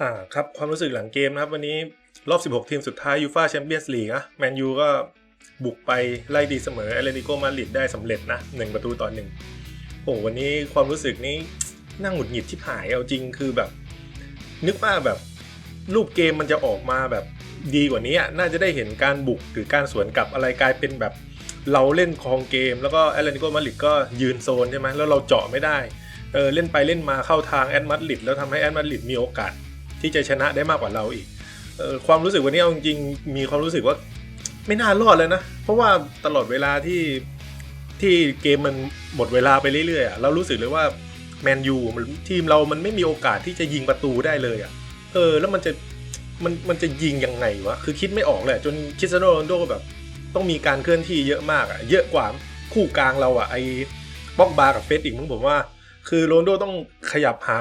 อ่าครับความรู้สึกหลังเกมนะครับ วันนี้รอบ 16 ทีมสุดท้ายยูฟาแชมเปี้ยนส์ลีกนะแมนยูก็บุกไปไล่ดีเสมอเอเลนิโกมาดริดได้สำเร็จนะหนึ่งประตูต่อหนึ่งโอ้วันนี้ความรู้สึกนี้น่าหงุดหงิดที่หายเอาจริงคือแบบ นึกว่าแบบรูปเกมมันจะออกมาแบบดีกว่านี้น่าจะได้เห็นการบุกหรือการสวนกลับอะไรกลายเป็นแบบ เราเล่นคองเกม แล้วก็แอตเลติโกมาดริดก็ยืนโซนใช่ไหมแล้วเราเจาะไม่ได้เออเล่นไปเล่นมาเข้าทางแอตมาดริดแล้วทำให้แอตมาดริดมีโอกาส ที่จะชนะได้มากกว่าเราอีกออความรู้สึกวันนี้เอาจริงมีความรู้สึกว่าไม่น่ารอดเลยนะ เพราะว่าตลอดเวลาที่ที่เกมมันหมดเวลาไปเรื่อยๆอะเรารู้สึกเลยว่าแมนยูทีมเรามันไม่มีโอกาสที่จะยิงประตูได้เลยอะเออแล้วมันจะมันมันจะยิงยังไงวะคือคิดไม่ออกเลยจนคิสโนโรนโดแบบ ต้องมีการเคลื่อนที่เยอะมากอะเยอะกว่าคู่กลางเราอะไอ้บ็อกบาร์กับเฟสอีกมึงผมว่า คือโรนโดต้องขยับหา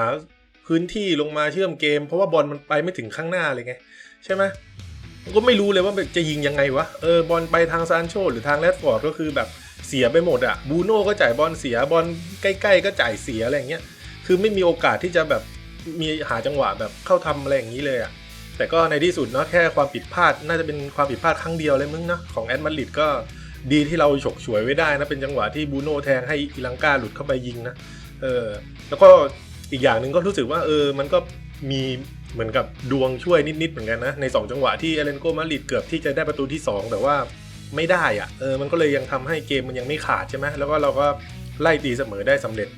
พื้นที่ลงมาเชื่อมเกม เพราะว่าบอลมันไปไม่ถึงข้างหน้าเลยไง ใช่ไหมก็ไม่รู้เลยว่าจะยิงยังไงวะ เออบอลไปทางซานโชหรือทางแรดฟอร์ดก็คือแบบเสียไปหมดอะบูโน่ก็จ่ายบอลเสียบอลใกล้ๆ ก็จ่ายเสียอะไรเงี้ย คือไม่มีโอกาสที่จะแบบมีหาจังหวะแบบเข้าทำอะไรอย่างนี้เลยอะ่ะแต่ก็ในที่สุดเนาะแค่ความผิดพลาดน่าจะเป็นความผิดพลาดครั้งเดียวเลยมึงเนาะของแอดมาริดก็ดีที่เราฉกฉวยไว้ได้นะเป็นจังหวะที่บูโน่แทงให้อีลังกาหลุดเข้าไปยิงนะเออแล้วก็ อีกอย่างหนึ่งก็รู้สึกว่าเออมันก็มีเหมือนกับดวงช่วยนิดๆเหมือนกันนะ ใน 2 จังหวะที่เอเลนโกมาริดเกือบที่จะได้ประตูที่ 2 แต่ว่าไม่ได้อะ่ะเออมันก็เลยยังทำให้เกมมันยังไม่ขาดใช่ไหมแล้วก็เราก็ไล่ตีเสมอได้สำเร็จ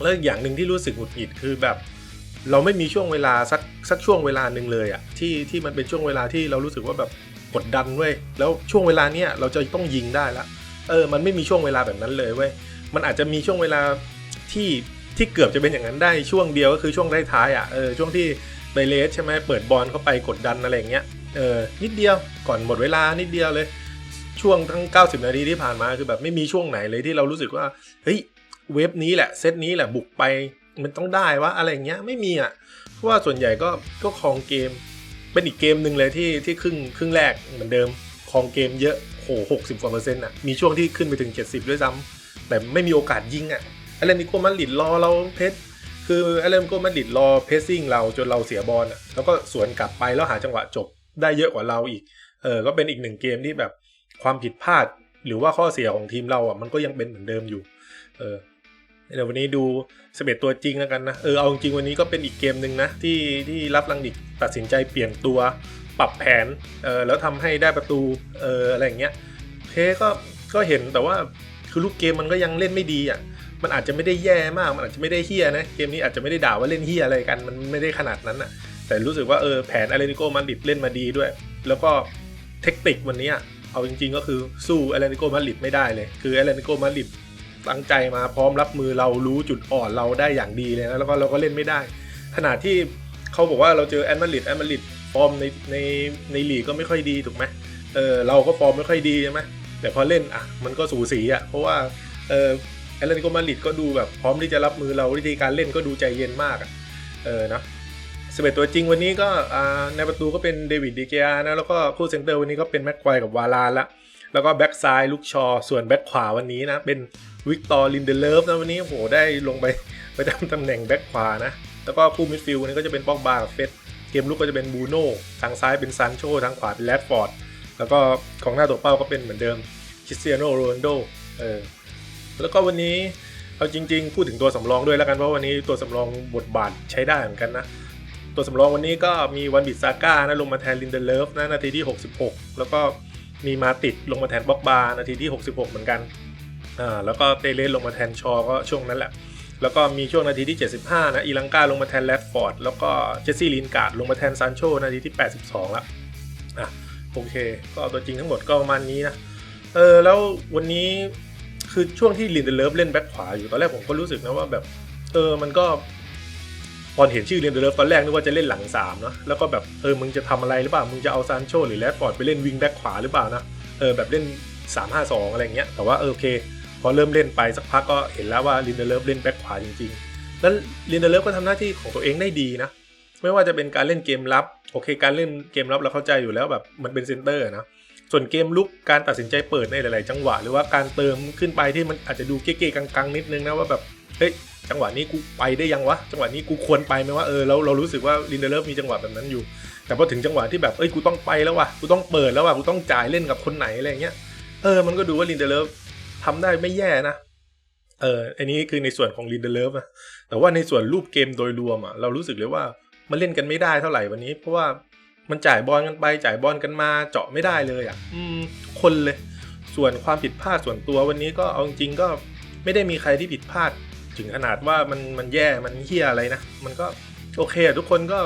แล้วอีกอย่างหนึ่งที่รู้สึกหงุดหงิดคือแบบ เราไม่มีช่วงเวลาสักสักช่วงเวลาหนึ่งเลยอะที่ที่มันเป็นช่วงเวลาที่เรารู้สึกว่าแบบกดดันเว้ยแล้วช่วงเวลาเนี้ยเราจะต้องยิงได้ละเออ มันไม่มีช่วงเวลาแบบนั้นเลยเว้ยมันอาจจะมีช่วงเวลาที่ ที่เกือบจะเป็นอย่างนั้นได้ช่วงเดียวก็คือช่วงท้ายๆอะเออช่วงที่ไดเลสใช่ไหมเปิดบอลเข้าไปกดดันอะไรอย่างเงี้ยเออนิดเดียวก่อนหมดเวลานิดเดียวเลย ช่วงทั้ง 90 นาทีที่ผ่านมาคือแบบไม่มีช่วงไหนเลยที่เรารู้สึกว่าเฮ้ยเวฟนี้แหละเซตนี้แหละบุกไปมันต้องได้วะอะไรเงี้ยไม่มีอะเพราะว่าส่วนใหญ่ก็ก็ครองเกม เป็นอีกเกมหนึ่งเลยที่ที่ครึ่งครึ่งแรกเหมือนเดิมครองเกมเยอะโหหกสิบกว่าเปอร์เซ็นต์อะมีช่วงที่ขึ้นไปถึง 70 ด้วยซ้ำแต่ไม่มีโอกาสยิงอะ อเลนิโกมาดริดรอเราเพชรคืออเลนิโกมาดริดรอเพสซิ่งเราจนเราเสียบอลอะแล้วก็สวนกลับไปแล้วหาจังหวะจบได้เยอะกว่าเราอีกเออก็เป็นอีกหนึ่งเกมที่แบบความผิดพลาดหรือว่าข้อเสียของทีมเราอะมันก็ยังเป็นเหมือนเดิมอยู่ เออเดี๋ยววันนี้ดูสเปดตัวจริงแล้วกันนะ เออ เอาจริงวันนี้ก็เป็นอีกเกมหนึ่งนะ ที่ที่รับลังดิกตัดสินใจเปลี่ยนตัวปรับแผน เออแล้วทำให้ได้ประตู เอออะไรอย่างเงี้ยเคก็ก็เห็นแต่ว่าคือลูกเกมมันก็ยังเล่นไม่ดีอะ มันอาจจะไม่ได้แย่มาก มันอาจจะไม่ได้เฮี้ยนะ เกมนี้อาจจะไม่ได้ด่าว่าเล่นเฮี้ยอะไรกัน มันไม่ได้ขนาดนั้นอะแต่รู้สึกว่าเออแผนอาเลนิโกมันดิดเล่นมาดีด้วย แล้วก็เทคนิควันนี้เอาจริง ๆ ก็คือสู้อตเลติโกมาดริดไม่ได้เลย คืออตเลติโกมาดริดตั้งใจมาพร้อมรับมือเรารู้จุดอ่อนเราได้อย่างดีเลยนะแล้วก็เราก็เล่นไม่ได้ ขนาดที่เขาบอกว่าเราเจอแอตมาดริดแอตมาดริดฟอร์มในในในลีกก็ไม่ค่อยดีถูกไหมเออเราก็ฟอร์มไม่ค่อยดีใช่ไหมแต่พอเล่นอะมันก็สูสีอะเพราะว่าเออ แอตเลติโกมาดริดก็ดูแบบพร้อมที่จะรับมือเราวิธีการเล่นก็ดูใจเย็นมากอะเออนะสเปตัวจริงวันนี้ก็ในประตูก็เป็นเดวิดดีเกียนะแล้วก็คู่เซนเตอร์วันนี้ก็เป็นแม็กควายกับวาลานละแล้วก็แบ็กซ้ายลูกชอ ส่วนแบ็กขวาวันนี้นะเป็นวิกตอร์ลินเดเลฟนะวันนี้โหได้ลงไปประจำตำแหน่งแบ็กขวานะแล้วก็คู่มิดฟิลด์วันนี้ก็จะเป็นป็อกบากับเฟสเกมลุกก็จะเป็นบูโน่ทางซ้ายเป็นซันโชทางขวาเป็นแรดฟอร์ดแล้วก็ของหน้าตัวเป้าก็เป็นเหมือนเดิมคริสเตียโนโรนโดเออ แล้วก็วันนี้เอาจริง ๆ พูดถึงตัวสำรองด้วยแล้วกันเพราะวันนี้ตัวสำรองบทบาทใช้ได้เหมือนกันนะ ตัวสำรองวันนี้ก็มีวันบิดซาก้านะลงมาแทนลินเดเลฟนะนาทีที่ 66 แล้วก็มีมาติดลงมาแทนบ็อกบานาทีที่ 66 เหมือนกันอ่าแล้วก็เตเลสลงมาแทนชอก็ช่วงนั้นแหละแล้วก็มีช่วงนาทีที่ 75 นะอีลังกาลงมาแทนแรดฟอร์ดแล้วก็เจสซี่ลินการ์ดลงมาแทนซานโชนาทีที่ 82 แล้วอะโอเค ก็ตัวจริงทั้งหมดก็ประมาณนี้นะ เออ แล้ววันนี้ คือช่วงที่ลินเดเลฟเล่นแบ็คขวาอยู่ตอนแรกผมก็รู้สึกนะว่าแบบเออมันก็ตอนเห็นชื่อเรียนเดอร์เลฟตอนแรกนึกว่าจะเล่นหลัง3เนาะแล้วก็แบบเออมึงจะทำอะไรหรือเปล่ามึงจะเอาซานโชหรือแรดฟอร์ดไปเล่นวิงแบ็กขวาหรือเปล่านะเออแบบเล่น 3-5-2 อะไรเงี้ยแต่ว่าเออโอเค พอเริ่มเล่นไปสักพักก็เห็นแล้วว่าลินเดอร์เลฟเล่นแบ็กขวาจริงๆ แล้วลินเดอร์เลฟก็ทำหน้าที่ของตัวเองได้ดีนะ ไม่ว่าจะเป็นการเล่นเกมรับโอเค การเล่นเกมรับเราเข้าใจอยู่แล้วแบบมันเป็นเซนเตอร์นะ ส่วนเกมลุกการตัดสินใจเปิดในหลาย ๆ จังหวะ หรือว่าการเติมขึ้นไปที่มันอาจจะดูเก๊ๆกังๆ นิดนึงนะว่าแบบเฮ้ยจังหวะนี้กูไปได้ยังวะจังหวะนี้กูควรไปไหมว่าเออเราเรารู้สึกว่าลินเดเลฟมีจังหวะแบบนั้นอยู่ แต่พอถึงจังหวะที่แบบเอ้ยกูต้องไปแล้ววะกูต้องเปิดแล้ววะกูต้องจ่ายเล่นกับคนไหนอะไรเงี้ยเออมันก็ดูว่าลินเดเลฟทำได้ไม่แย่นะเอออันนี้คือในส่วนของลินเดเลฟอะแต่ว่าในส่วนรูปเกมโดยรวมอะเรารู้สึกเลยว่ามันเล่นกันไม่ได้เท่าไหร่วันนี้ เพราะว่า มันจ่ายบอลกันไปจ่ายบอลกันมาเจาะไม่ได้เลยอะอืมทุกคนเลย ส่วนความผิดพลาดส่วนตัววันนี้ก็เอาจริงๆก็ไม่ได้มีใครที่ผิดพลาด ถึงขนาดว่ามันมันแย่มันเฮี้ยอะไรนะมันก็โอเคอะทุกคนก็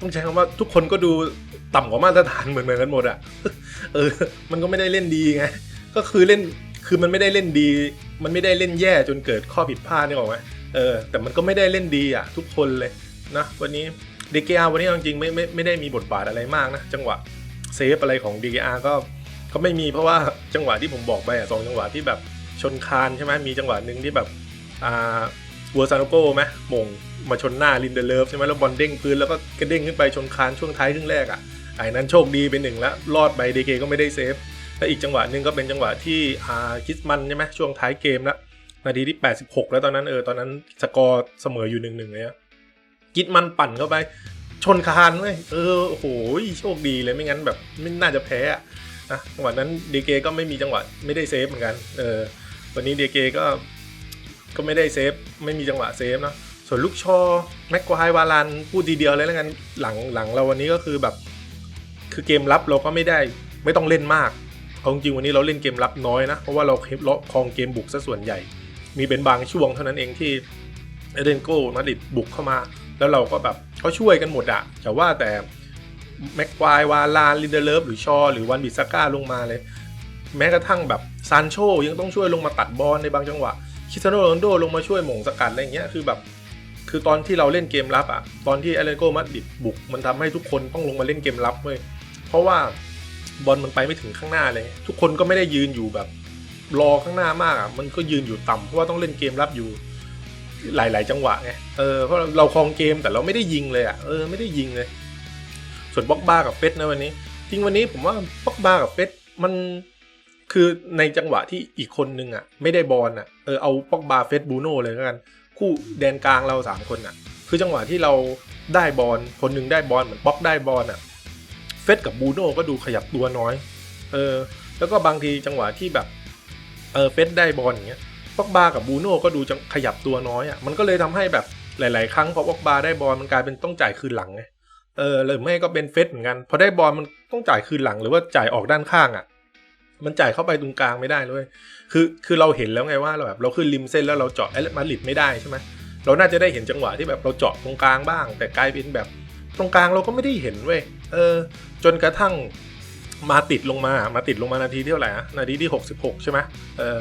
ต้องใช้คำว่าทุกคนก็ดูต่ำกว่ามาตรฐานเหมือนเหมือนกันหมดอะเออ มันก็ไม่ได้เล่นดีไงก็คือเล่นคือมันไม่ได้เล่นดี มันไม่ได้เล่นแย่จนเกิดข้อผิดพลาดนี่หรอกไหมเออแต่มันก็ไม่ได้เล่นดีอะทุกคนเลยนะวันนี้ DKR วันนี้จริงๆไม่ไม่ไม่ได้มีบทบาทอะไรมากนะ จังหวะเซฟอะไรของ DKR ก็ก็ไม่มีเพราะว่าจังหวะที่ผมบอกไปอะสองจังหวะที่แบบชนคานใช่ไหมมีจังหวะหนึ่งที่แบบอ่าวัวซานโกไหมมงมาชนหน้าลินเดเลฟใช่ไหมแล้วบอลเด้งพื้นแล้วก็กระเด้งขึ้นไปชนคานช่วงท้ายครึ่งแรกอะไอ้นั้นโชคดีไปหนึ่งแล้วรอดไป DK ก็ไม่ได้เซฟแล้วอีกจังหวะหนึ่งก็เป็นจังหวะที่อ่าคิสมันใช่ไหมช่วงท้ายเกมแล้วนาทีที่ 86 แล้วตอนนั้นเออตอนนั้นสกอร์เสมออยู่หนึ่งหนึ่งเลยอะ กิดมันปั่นเข้าไป ชนคานเว้ยเออโอ้โหโชคดีเลยไม่งั้นแบบไม่น่าจะแพ้อะนะจังหวะนั้นดีเกก็ไม่มีจังหวะไม่ได้เซฟเหมือนกันเออวันนี้ดีเกก็ก็ไม่ได้เซฟไม่มีจังหวะเซฟนะส่วนลูกชอแม็กควายวาลันพูดทีเดียวเลยแล้วกันหลังหลังเราวันนี้ก็คือแบบ คือเกมรับเราก็ไม่ได้ไม่ต้องเล่นมากเอาจริงวันนี้เราเล่นเกมรับน้อยนะ เพราะว่าเราเราครองเกมบุกซะส่วนใหญ่ มีเป็นบางช่วงเท่านั้นเองที่เอเดนโกมาดริดบุกเข้ามา แล้วเราก็แบบก็ช่วยกันหมดอะแต่ว่าแต่แม็กควายวาลานลินเดเลฟหรือชอ หรือวันบิสก้าลงมาเลย แม้กระทั่งแบบซานโชยังต้องช่วยลงมาตัดบอลในบางจังหวะคิสโนโรนโดลงมาช่วยหม่งสกัดอะไรเงี้ยคือแบบ คือตอนที่เราเล่นเกมรับอะตอนที่เอเลนโกมาดริดบุก มันทำให้ทุกคนต้องลงมาเล่นเกมรับเว้ยเพราะว่าบอลมันไปไม่ถึงข้างหน้าเลย ทุกคนก็ไม่ได้ยืนอยู่แบบ รอข้างหน้ามากอะมันก็ยืนอยู่ต่ำเพราะว่าต้องเล่นเกมรับอยู่ หลาย ๆ จังหวะไงเออเพราะเราครองเกมแต่เราไม่ได้ยิงเลยอะเออไม่ได้ยิงเลย ส่วนบ็อกบ้ากับเฟสนะวันนี้ จริงวันนี้ผมว่าบ็อกบ้ากับเฟสมันคือในจังหวะที่อีกคนนึงอะ ไม่ได้บอลอะเออเอาบ็อกบาเฟสบูโน่เลยกัน คู่แดนกลางเราสามคนอะ คือจังหวะที่เราได้บอลคนหนึงได้บอลเหมือนบ็อกได้บอลอะเฟสกับบูโน่ก็ดูขยับตัวน้อย เออ แล้วก็บางทีจังหวะที่แบบ เออเฟสได้บอลอย่างเงี้ย ป็อกบากับบูโน่ก็ดูจะขยับตัวน้อยอะมันก็เลยทำให้แบบหลาย ๆ ครั้งพอป็อกบาได้บอลมันกลายเป็นต้องจ่ายคืนหลังไงเออหรือไม่ก็เป็นเฟสเหมือนกัน พอได้บอลมันต้องจ่ายคืนหลังหรือว่าจ่ายออกด้านข้างอะมันจ่ายเข้าไปตรงกลางไม่ได้เลยคือคือเราเห็นแล้วไงว่าเราแบบเราขึ้นริมเส้นแล้วเราเจาะแอตมาดริดไม่ได้ใช่ไหมเราน่าจะได้เห็นจังหวะที่แบบเราเจาะตรงกลางบ้าง แต่กลายเป็นแบบตรงกลางเราก็ไม่ได้เห็นเว้ยเออ จนกระทั่งมาติดลงมา มาติดลงมานาทีเท่าไหร่นะนาทีที่ 66 ใช่ไหมเออ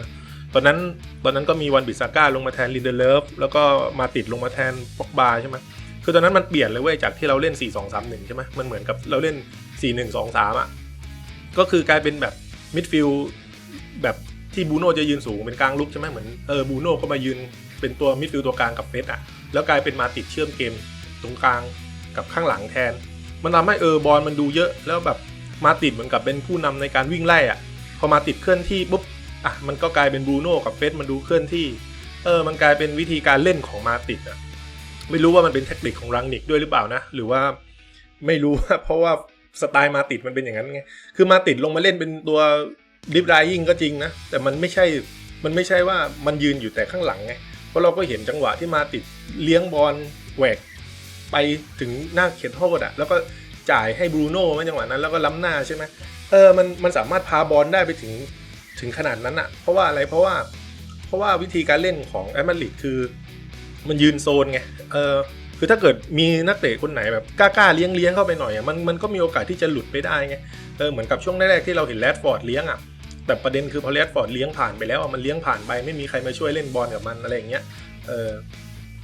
ตอนนั้นตอนนั้นก็มีวันบิซาก้าลงมาแทนลินเดเลฟแล้วก็มาติดลงมาแทนป็อกบาใช่ไหมคือตอนนั้นมันเปลี่ยนเลยเว้ยจากที่เราเล่น 4 2 3 1 ใช่ไหมมันเหมือนกับเราเล่น 4 1 2 3 อะ ก็คือกลายเป็นแบบมิดฟิลแบบที่บูโน่จะยืนสูงเป็นกลางลุกใช่ไหมเหมือนเออบูโน่ก็มายืนเป็นตัวมิดฟิลตัวกลางกับเฟสอะ แล้วกลายเป็นมาติดเชื่อมเกมตรงกลางกับข้างหลังแทน มันทำให้เออบอลมันดูเยอะแล้วแบบมาติดเหมือนกับเป็นผู้นำในการวิ่งไล่อะ พอมาติดเคลื่อนที่ปุ๊บ อะมันก็กลายเป็นบรูโน่กับเฟสมันดูเคลื่อนที่ เออ มันกลายเป็นวิธีการเล่นของมาติดอะ ไม่รู้ว่ามันเป็นเทคนิคของรังนิกด้วยหรือเปล่านะ หรือว่าไม่รู้ว่าเพราะว่าสไตล์มาติดมันเป็นอย่างนั้นไง คือมาติดลงมาเล่นเป็นตัวดิฟไรยิงก็จริงนะ แต่มันไม่ใช่ มันไม่ใช่ว่ามันยืนอยู่แต่ข้างหลังไง เพราะเราก็เห็นจังหวะที่มาติดเลี้ยงบอลแหวกไปถึงหน้าเขตโทษอะแล้วก็จ่ายให้บรูโน่ในจังหวะนั้น แล้วก็ล้ำหน้าใช่ไหมเออ มัน มันสามารถพาบอลได้ไปถึง ถึงขนาดนั้นอะเพราะว่าอะไรเพราะว่า เพราะว่าวิธีการเล่นของแอตมาดริดคือ มันยืนโซนไงเออคือถ้าเกิดมีนักเตะคนไหนแบบกล้าๆเลี้ยงเลี้ยงเข้าไปหน่อยอะมันมันก็มีโอกาสที่จะหลุดไปได้ไงเออเหมือนกับช่วงแรกๆที่เราเห็นแรดฟอร์ดเลี้ยงอะแต่ประเด็นคือพอแรดฟอร์ดเลี้ยงผ่านไปแล้วอะมันเลี้ยงผ่านไปไม่มีใครมาช่วยเล่นบอลกับมันอะไรอย่างเงี้ยเออ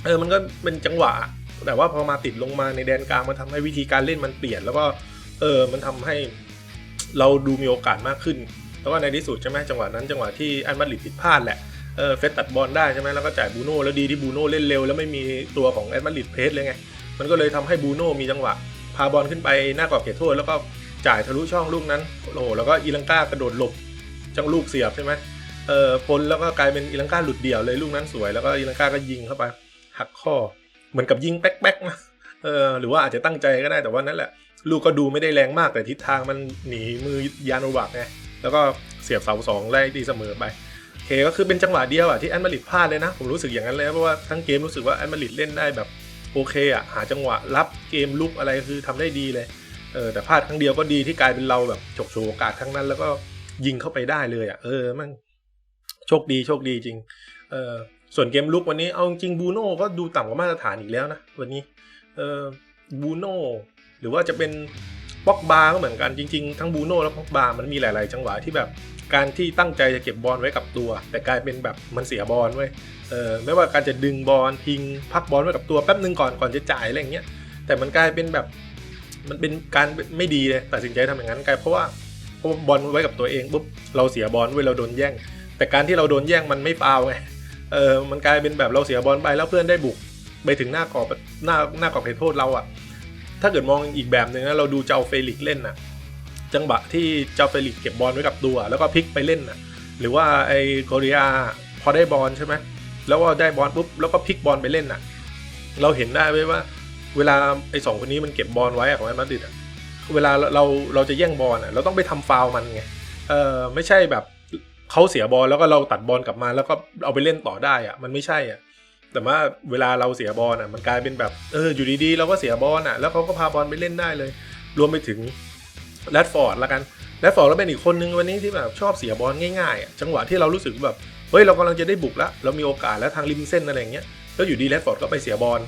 เออมันก็เป็นจังหวะ แต่ว่าพอมาติดลงมาในแดนกลางมันทำให้วิธีการเล่นมันเปลี่ยน แล้วก็เออมันทำให้เราดูมีโอกาสมากขึ้น แล้วก็ในที่สุดใช่ไหมจังหวะนั้นจังหวะที่อันมาดริดผิดพลาดแหละเออเฟสตัดบอลได้ใช่ไหมแล้วก็จ่ายบูโน่แล้วดีที่บูโน่เล่นเร็ว แล้วไม่มีตัวของแอตมาริดเพสเลยไง มันก็เลยทำให้บูโน่มีจังหวะ พาบอลขึ้นไปหน้ากรอบเขตโทษแล้วก็จ่ายทะลุช่องลูกนั้นโอ้โหแล้วก็อีลังกากระโดดหลบจังลูกเสียบใช่ไหมเออพ้นแล้วก็กลายเป็นอีลังกาหลุดเดี่ยวเลยลูกนั้นสวยแล้วก็อีลังกาก็ยิงเข้าไป หักข้อเหมือนกับยิงแป๊กๆนะเออหรือว่าอาจจะตั้งใจก็ได้แต่ว่านั่นแหละ ลูกก็ดูไม่ได้แรงมากแต่ทิศทางมันหนีมือยานวักไง แล้วก็เสียบเสาสองไล่ตีเสมอไปโอเคก็คือเป็นจังหวะเดียวอะที่แอนมาริดพลาดเลยนะ ผมรู้สึกอย่างนั้นเลยเพราะว่าทั้งเกมรู้สึกว่าแอนมาริดเล่นได้แบบโอเคอะหาจังหวะรับเกมลุกอะไรคือทำได้ดีเลยเออแต่พลาดครั้งเดียวก็ดีที่กลายเป็นเราแบบฉกฉวยโอกาสครั้งนั้น แล้วก็ยิงเข้าไปได้เลยอะเออมันโชคดีโชคดีจริงเออส่วนเกมลุกวันนี้เอาจริงบูโน่ก็ดูต่ำกว่ามาตรฐานอีกแล้วนะวันนี้เออบูโน่หรือว่าจะเป็น บ็อกบาก็เหมือนกันจริงๆ ทั้งบูโน่และบ็อกบามันมีหลาย ๆ จังหวะที่แบบการที่ตั้งใจจะเก็บบอลไว้กับตัว แต่กลายเป็นแบบมันเสียบอลไว้เออไม่ว่าการจะดึงบอลทิ้งพักบอลไว้กับตัวแป๊บนึงก่อนก่อนจะจ่ายอะไรอย่างเงี้ยแต่มันกลายเป็นแบบมันเป็นการไม่ดีเลยตัดสินใจทำอย่างนั้นกลายเพราะว่าเพราะบอลไว้กับตัวเองปุ๊บเราเสียบอลไว้ยเราโดนแย่ง แต่การที่เราโดนแย่งมันไม่ฟาวไงเออมันกลายเป็นแบบเราเสียบอลไปแล้วเพื่อนได้บุกไปถึงหน้ากรอบหน้าหน้ากรอบเขตโทษเราอะ ถ้าเกิดมองอีกแบบหนึ่งนะเราดูเจ้าเฟลิกเล่นนะจังหวะที่เจ้าเฟลิกเก็บบอลไว้กับตัว แล้วก็พลิกไปเล่นนะหรือว่าไอ้โคเรียพอได้บอลใช่ไหมแล้วก็ได้บอลปุ๊บแล้วก็พลิกบอลไปเล่นน่ะเราเห็นได้ไหมว่า เวลาไอ้สองคนนี้มันเก็บบอลไว้ของแอตมาดริดอะเวลาเราเราจะแย่งบอลอะเราต้องไปทำฟาวมันไงเออไม่ใช่แบบเขาเสียบอลแล้วก็เราตัดบอลกลับมาแล้วก็เอาไปเล่นต่อได้อะมันไม่ใช่อะ แต่ว่าเวลาเราเสียบอลอะมันกลายเป็นแบบเอออยู่ดีๆเราก็เสียบอลอะแล้วเขาก็พาบอลไปเล่นได้เลย รวมไปถึงแรดฟอร์ดละกันแรดฟอร์ดก็เป็นอีกคนนึงวันนี้ที่แบบชอบเสียบอลง่ายๆอะจังหวะที่เรารู้สึกแบบเฮ้ยเรากำลังจะได้บุกแล้วเรามีโอกาสแล้วทางริมเส้นอะไรอย่างเงี้ยแล้วอยู่ดีแรดฟอร์ดก็ไปเสียบอล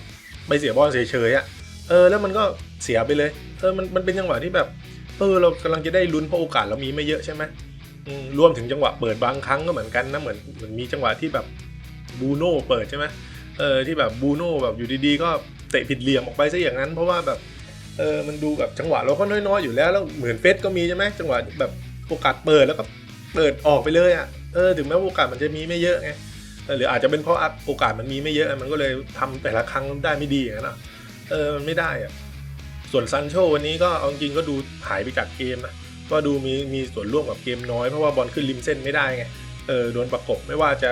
ไปเสียบอลเฉยๆอะเออแล้วมันก็เสียไปเลยเออมันมันเป็นจังหวะที่แบบเออเรากำลังจะได้ลุ้นเพราะโอกาสเรามีไม่เยอะใช่ไหมอืมรวมถึงจังหวะเปิดบางครั้งก็เหมือนกันนะเหมือนเหมือนมีจังหวะที่แบบ บูโน่เปิดใช่ไหมเออที่แบบบูโน่แบบอยู่ดีๆ ก็เตะผิดเหลี่ยมออกไปซะอย่างนั้น เพราะว่าแบบเออมันดูแบบจังหวะเราก็น้อยๆอยู่แล้วแล้วเหมือนเฟสก็มีใช่ไหมจังหวะแบบโอกาสเปิดแล้วก็เปิดออกไปเลยอะเออถึงแม้ว่าโอกาสมันจะมีไม่เยอะไงหรืออาจจะเป็นเพราะโอกาสมันมีไม่เยอะมันก็เลยทำแต่ละครั้งได้ไม่ดีอย่างนั้นอะเออมันไม่ได้อะส่วนซันโชวันนี้ก็เอาจริงก็ดูหายไปจากเกมนะก็ดูมีมีส่วนร่วมกับเกมน้อยเพราะว่าบอลขึ้นริมเส้นไม่ได้ไงเออโดนประกบไม่ว่าจะ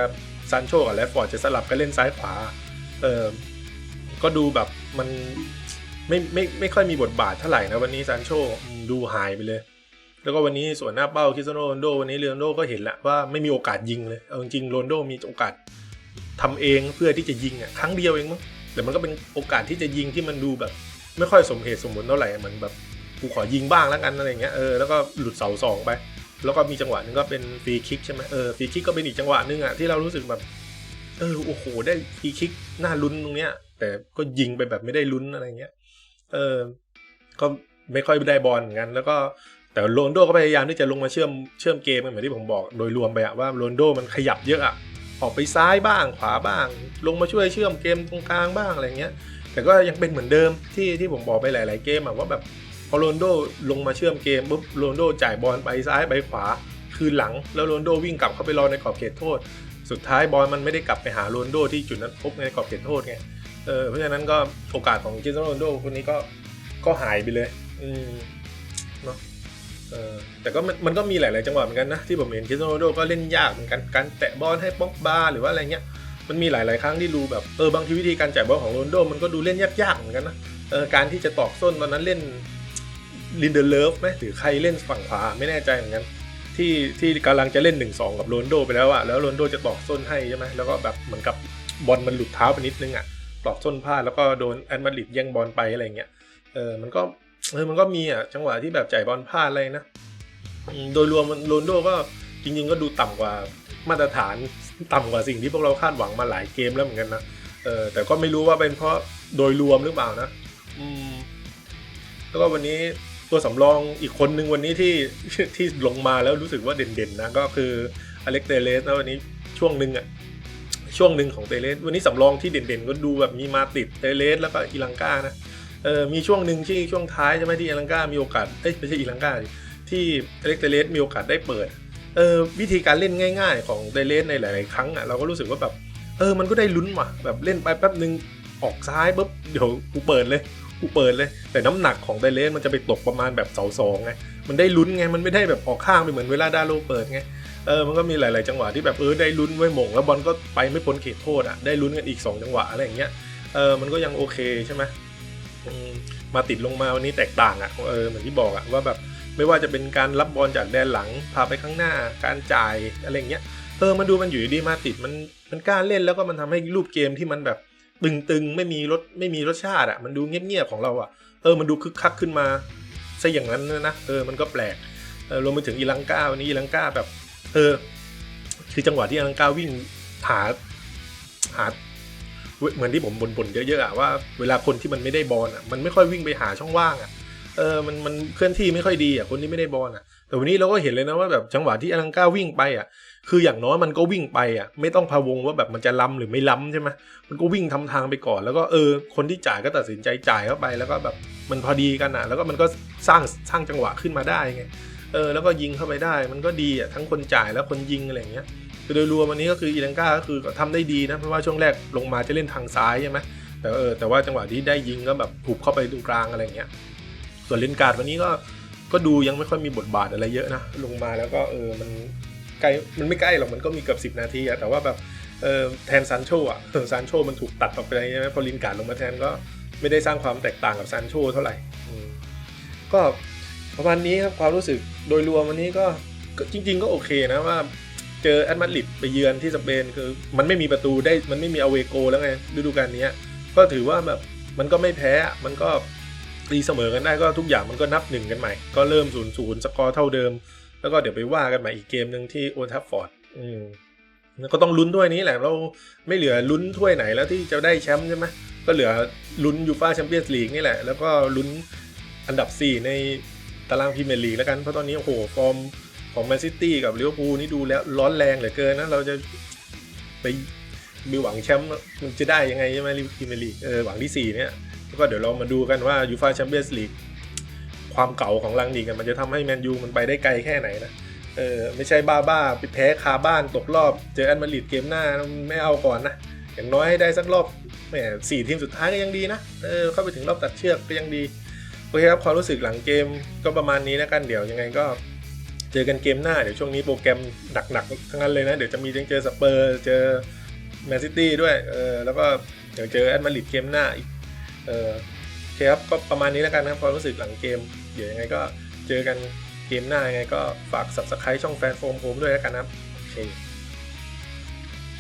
ซันโชกับแรดฟอร์ดจะสลับกันเล่นซ้ายขวา เออก็ดูแบบมันไม่ไม่ไม่ค่อยมีบทบาทเท่าไหร่นะวันนี้ซานโชดูหายไปเลย แล้วก็วันนี้ส่วนหน้าเป้าคริสเตียโนโรนโดวันนี้เรนโดก็เห็นแหละว่าไม่มีโอกาสยิงเลยเอาจริงโรนโดมีโอกาสทำเองเพื่อที่จะยิงอะครั้งเดียวเองมั้งแต่มันก็เป็นโอกาสที่จะยิงที่มันดูแบบ ไม่ค่อยสมเหตุสมผลเท่าไหร่เหมือนแบบกูขอยิงบ้างแล้วกันอะไรเงี้ยเออแล้วก็หลุดเสาสองไป แล้วก็มีจังหวะหนึงก็เป็นฟรีคิกใช่ไหมเออฟรีคิกก็เป็นอีกจังหวะหนึงอะที่เรารู้สึกแบบเออโอ้โหได้ฟรีคิกน่าลุ้นตรงเนี้ย แต่ก็ยิงไปแบบไม่ได้ลุ้นอะไรเงี้ย เออ ก็ไม่ค่อยได้บอลเหมือนกัน แล้วก็แต่โรนโดก็พยายามที่จะลงมาเชื่อมเชื่อมเกมเหมือนที่ผมบอกโดยรวมไปอะว่าโรนโดมันขยับเยอะอะออกไปซ้ายบ้างขวาบ้าง ลงมาช่วยเชื่อมเกมตรงกลางบ้างอะไรเงี้ย แต่ก็ยังเป็นเหมือนเดิมที่ที่ผมบอกไปหลาย ๆ เกมอะว่าแบบ พอโรนโดลงมาเชื่อมเกมปุ๊บโรนโดจ่ายบอลไปซ้ายไปขวา คืนหลัง แล้วโรนโดวิ่งกลับเข้าไปรอในขอบเขตโทษ สุดท้ายบอลมันไม่ได้กลับไปหาโรนโดที่จุดนั้นพบในขอบเขตโทษไงเออเพราะฉะนั้นก็โอกาสของคริสเตียโนโรนโดคนนี้ก็ก็หายไปเลย อืมเนาะเออแต่ก็มันก็มีหลาย ๆ จังหวะเหมือนกันนะที่ผมเห็นคริสเตียโนโรนโดก็เล่นยากเหมือนกันการแตะบอลให้ป็อกบาหรือว่าอะไรเงี้ยมันมีหลาย ๆ ครั้งที่ดูแบบเออบางทีวิธีการจ่ายบอลของโรนโดมันก็ดูเล่นยาก ๆ เหมือนกันนะเออการที่จะตอกส้นตอนนั้นเล่น ลินเดอร์เลิฟไหมหรือใครเล่นฝั่งขวาไม่แน่ใจเหมือนกันที่ที่กำลังจะเล่น1นสองกับโรนโดไปแล้วอะแล้วโรนโดจะตอกส้นให้ใช่ไหมแล้วก็แบบเหมือนกับบอลมันหลุดเท้าไปนิดนึงอะตอกส้นพลาดแล้วก็โดนแอนมาริดแย่งบอลไปอะไรเงี้ยเออมันก็เออมันก็มีอะจังหวะที่แบบจ่ายบอลพลาดอะไรนะโดยรวมโรนโดก็จริง ๆ ก็ดูต่ำกว่ามาตรฐานต่ำกว่าสิ่งที่พวกเราคาดหวังมาหลายเกมแล้วเหมือนกันนะเออแต่ก็ไม่รู้ว่าเป็นเพราะโดยรวมหรือเปล่านะ อืม แล้วก็วันนี้ ตัวสำรองอีกคนนึงวันนี้ที่ที่ลงมาแล้วรู้สึกว่าเด่นๆนะก็คืออเล็กเตเลสนะวันนี้ช่วงหนึ่งอะช่วงหนึ่งของเตเลสวันนี้สำรองที่เด่นๆก็ดูแบบมีมาติดเตเลสแล้วก็อีลังกานะเออมีช่วงหนึ่งที่ช่วงท้ายใช่ไหมที่อีลังกามีโอกาสเอ้ยไม่ใช่อีลังกาที่อเล็กเตเลสมีโอกาสได้เปิดเออวิธีการเล่นง่าย ๆ ของเตเลสในหลาย ๆ ครั้งอะเราก็รู้สึกว่าแบบเออมันก็ได้ลุ้นว่ะแบบเล่นไปแป๊บนึงออกซ้ายปุ๊บเดี๋ยวกูเปิดเลย กูเปิดเลย แต่น้ำหนักของไดเลสมันจะไปตกประมาณแบบเสาสองไงมันได้ลุ้นไงมันไม่ได้แบบออกข้างไปเหมือนเวลาดาโลเปิดไงเออมันก็มีหลาย ๆ จังหวะที่แบบเออได้ลุ้นไว้หม่งแล้วบอลก็ไปไม่พ้นเขตโทษอะได้ลุ้นกันอีก 2 จังหวะอะไรอย่างเงี้ยเออมันก็ยังโอเคใช่ไหมมาติดลงมาวันนี้แตกต่างอะเออเหมือนที่บอกอะว่าแบบไม่ว่าจะเป็นการรับบอลจากแดนหลังพาไปข้างหน้าการจ่ายอะไรอย่างเงี้ยเออมาดูมันอยู่ดีมาติดมันมันกล้าเล่นแล้วก็มันทำให้รูปเกมที่มันแบบ ตึงๆ ไม่มีรสไม่มีรสชาติอะ มันดูเงียบๆของเราอะ เออ มันดูคึกคักขึ้นมาซะอย่างนั้นนะ เออ มันก็แปลก เออ รวมไปถึงอีลังกาวันนี้อีลังกาแบบ เออ คือจังหวะที่อีลังกาวิ่งหาหา เหมือนที่ผมบ่นๆ เยอะๆอะว่าเวลาคนที่มันไม่ได้บอลอะ มันไม่ค่อยวิ่งไปหาช่องว่างอะ เออ มันมันเคลื่อนที่ไม่ค่อยดีอะ คนที่ไม่ได้บอลอะ แต่วันนี้เราก็เห็นเลยนะว่าแบบจังหวะที่อลังกาวิ่งไปอะ คืออย่างน้อยมันก็วิ่งไปอะ ไม่ต้องพะวงว่าแบบมันจะล้ำหรือไม่ล้ำใช่ไหมมันก็วิ่งทำทางไปก่อน แล้วก็เออ คนที่จ่ายก็ตัดสินใจจ่ายเข้าไป แล้วก็แบบมันพอดีกันอะ แล้วก็มันก็สร้างสร้างจังหวะขึ้นมาได้ไง เออ แล้วก็ยิงเข้าไปได้ มันก็ดีอะทั้งคนจ่ายแล้วคนยิงอะไรอย่างเงี้ยคือโดยรวมวันนี้ก็คืออีลังกาก็คือทำได้ดีนะเพราะว่าช่วงแรกลงมาจะเล่นทางซ้ายใช่ไหมแต่เออแต่ว่าจังหวะที่ได้ยิงก็แบบหุบเข้าไปตรงกลางอะไรอย่างเงี้ยส่วนเลนการ์ดวันนี้ก็ ก็ดูยังไม่ค่อยมีบทบาทอะไรเยอะนะ ลงมาแล้วก็เออมันใกล้มันไม่ใกล้หรอกมันก็มีเกือบสิบนาทีอะแต่ว่าแบบเออแทนซานโชอะซานโชมันถูกตัดออกไปใช่ไหมพอลินการ์ดลงมาแทนก็ไม่ได้สร้างความแตกต่างกับซานโชเท่าไหร่ก็ประมาณนี้ครับความรู้สึกโดยรวมวันนี้ก็จริง ๆ ก็โอเคนะว่าเจอแอตมาดริดไปเยือนที่สเปนคือมันไม่มีประตูได้มันไม่มีอเวโกแล้วไงฤดูกาลนี้ก็ถือว่าแบบมันก็ไม่แพ้มันก็ ตีเสมอกันได้ก็ทุกอย่างมันก็นับหนึ่งกันใหม่ ก็เริ่มศูนย์ศูนย์สกอร์เท่าเดิม แล้วก็เดี๋ยวไปว่ากันใหม่อีกเกมหนึ่งที่โอทัฟฟอร์ดอืมก็ต้องลุ้นด้วยนี้แหละเราไม่เหลือลุ้นถ้วยไหนแล้วที่จะได้แชมป์ใช่ไหมก็เหลือลุ้นยูฟ่าแชมเปี้ยนส์ลีกนี่แหละ แล้วก็ลุ้นอันดับ 4 ในตารางพรีเมียร์ลีกแล้วกัน เพราะตอนนี้โอ้โหฟอร์มของแมนซิตี้กับลิเวอร์พูลนี่ดูแล้วร้อนแรงเหลือเกินนะ เราจะไปมีหวังแชมป์มันจะได้ยังไงใช่ไหมพรีเมียร์ลีกเออหวังที่ 4 เนี่ย แล้วก็เดี๋ยวเรามาดูกันว่ายูฟาแชมเปี้ยนส์ลีกความเก่าของลังลีกมันจะทำให้แมนยูมันไปได้ไกลแค่ไหนนะเออไม่ใช่บ้าบ้าๆไปแพ้คาบ้านตกรอบเจอแอนมาริดเกมหน้าไม่เอาก่อนนะอย่างน้อยให้ได้สักรอบแหมสี่ทีมสุดท้ายก็ยังดีนะเออเข้าไปถึงรอบตัดเชือกก็ยังดีโอเคครับความรู้สึกหลังเกมก็ประมาณนี้นะกันเดี๋ยวยังไงก็เจอกันเกมหน้าเดี๋ยวช่วงนี้โปรแกรมหนักๆทั้งนั้นเลยนะ เดี๋ยวจะมีเจอสเปอร์เจอแมนซิตี้ด้วยเออแล้วก็เดี๋ยวเจอแอนมาริดเกมหน้าอีก เออโอเคครับก็ประมาณนี้แล้วกันนะครับความรู้สึกหลังเกม เดี๋ยวยังไงก็เจอกันเกมหน้ายังไงก็ฝาก subscribe ช่องแฟนโฟมผมด้วยแล้วกันนะครับโอเค